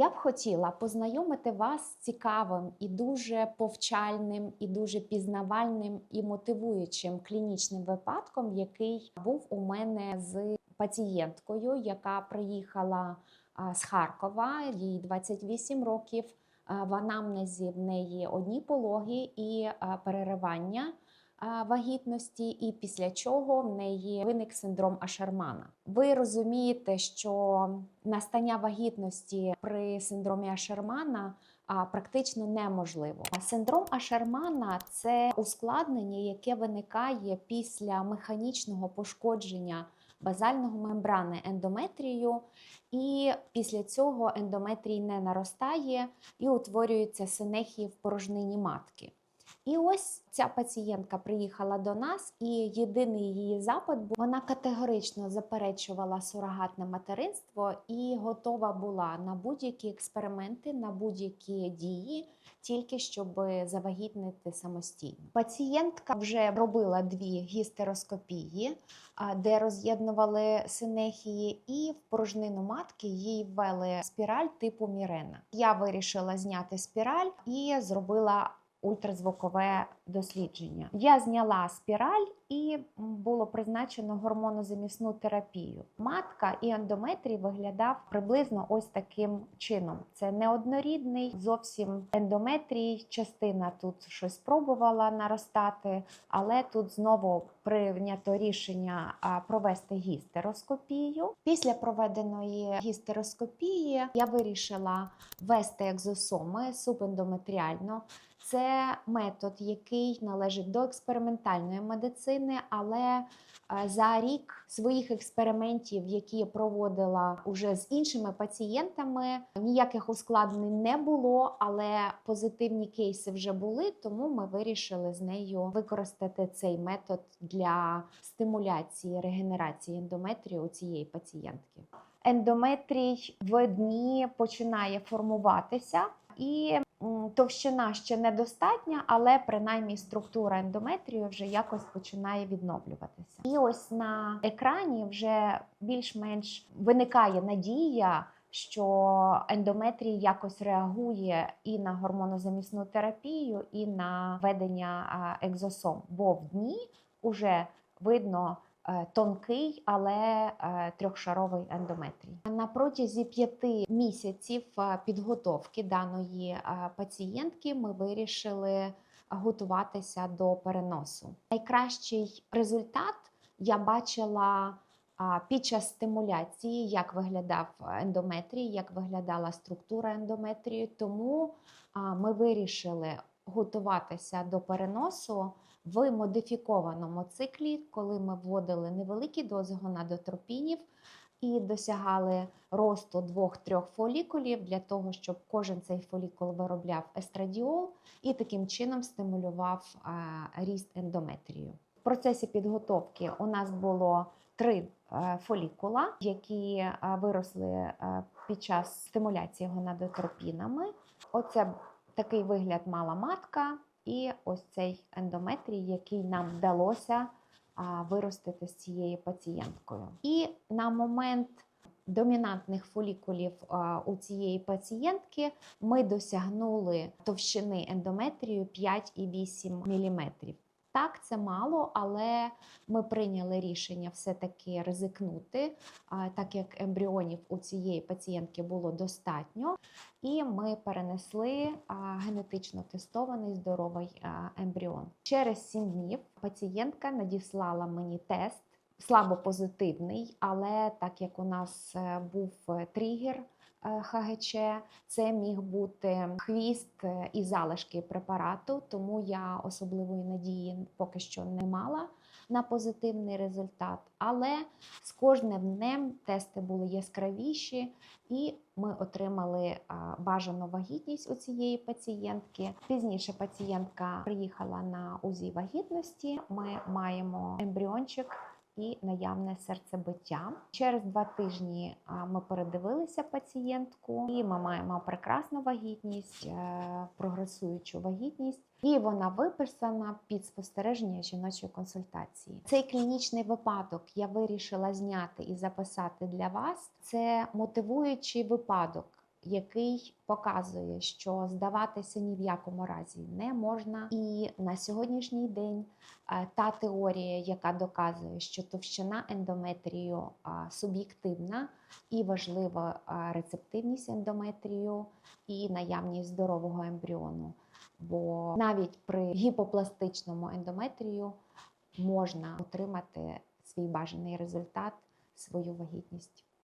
Я б хотіла познайомити вас з цікавим і дуже повчальним, і дуже пізнавальним і мотивуючим клінічним випадком, який був у мене з пацієнткою, яка приїхала з Харкова, їй 28 років. В анамнезі в неї одні пологи і переривання вагітності, і після чого в неї виник синдром Ашермана. Ви розумієте, що настання вагітності при синдромі Ашермана практично неможливо. Синдром Ашермана це ускладнення, яке виникає після механічного пошкодження базального мембрани ендометрію, і після цього ендометрій не наростає і утворюються синехії в порожнині матки. І ось ця пацієнтка приїхала до нас, і єдиний її запит був вона категорично заперечувала сурогатне материнство і готова була на будь-які експерименти, на будь-які дії, тільки щоб завагітнити самостійно. Пацієнтка вже робила дві гістероскопії, де роз'єднували синехії, і в порожнину матки їй ввели спіраль типу Мірена. Я вирішила зняти спіраль і зробила ультразвукове дослідження. Я зняла спіраль і було призначено гормонозамісну терапію. Матка і ендометрій виглядав приблизно ось таким чином. Це неоднорідний зовсім ендометрій. Частина тут щось спробувала наростати, але тут знову прийнято рішення провести гістероскопію. Після проведеної гістероскопії я вирішила ввести екзосоми субендометріально. Це метод, який належить до експериментальної медицини, але е, за рік своїх експериментів, які проводила уже з іншими пацієнтами, ніяких ускладнень не було, але позитивні кейси вже були. Тому ми вирішили з нею використати цей метод для стимуляції регенерації ендометрію у цієї пацієнтки. Ендометрій в дні починає формуватися і товщина ще недостатня, але принаймні структура ендометрію вже якось починає відновлюватися. І ось на екрані вже більш-менш виникає надія. Що ендометрій якось реагує і на гормонозамісну терапію, і на введення а, екзосом, бо в дні вже видно тонкий, але е, трьохшаровий ендометрій. На протязі п'яти місяців е, підготовки даної е, пацієнтки ми вирішили готуватися до переносу. Найкращий результат я бачила під час стимуляції, як виглядав ендометрій, як виглядала структура ендометрію. Тому ми вирішили готуватися до переносу в модифікованому циклі, коли ми вводили невеликі дози гонадотропінів і досягали росту двох-трьох фолікулів для того, щоб кожен цей фолікул виробляв естрадіол і таким чином стимулював а, ріст ендометрію. В процесі підготовки у нас було три е, фолікула, які е, виросли е, під час стимуляції гонадотропінами. Оце такий вигляд мала матка, і ось цей ендометрій, який нам вдалося виростити з цією пацієнткою. І на момент домінантних фолікулів у цієї пацієнтки ми досягнули товщини ендометрію 5,8 мм. Так, це мало, але ми прийняли рішення все-таки ризикнути, так як ембріонів у цієї пацієнтки було достатньо, і ми перенесли генетично тестований здоровий ембріон. Через 7 днів пацієнтка надіслала мені тест слабо позитивний, але так як у нас е, був е, тригер. Е, ХГЧ, це міг бути хвіст е, і залишки препарату, тому я особливої надії поки що не мала на позитивний результат. Але з кожним днем тести були яскравіші, і ми отримали бажану вагітність у цієї пацієнтки. Пізніше пацієнтка приїхала на УЗІ вагітності. Ми маємо ембріончик і наявне серцебиття. Через два тижні ми передивилися пацієнтку, і ми маємо прекрасну вагітність, е, прогресуючу вагітність. І вона виписана під спостереження жіночої консультації. Цей клінічний випадок я вирішила зняти і записати для вас. Це мотивуючий випадок який показує, що здаватися ні в якому разі не можна. І на сьогоднішній день е, та теорія, яка доказує, що товщина ендометрію суб'єктивна і важлива рецептивність ендометрію і наявність здорового ембріону. Бо навіть при гіпопластичному ендометрію можна отримати свій бажаний результат, свою вагітність.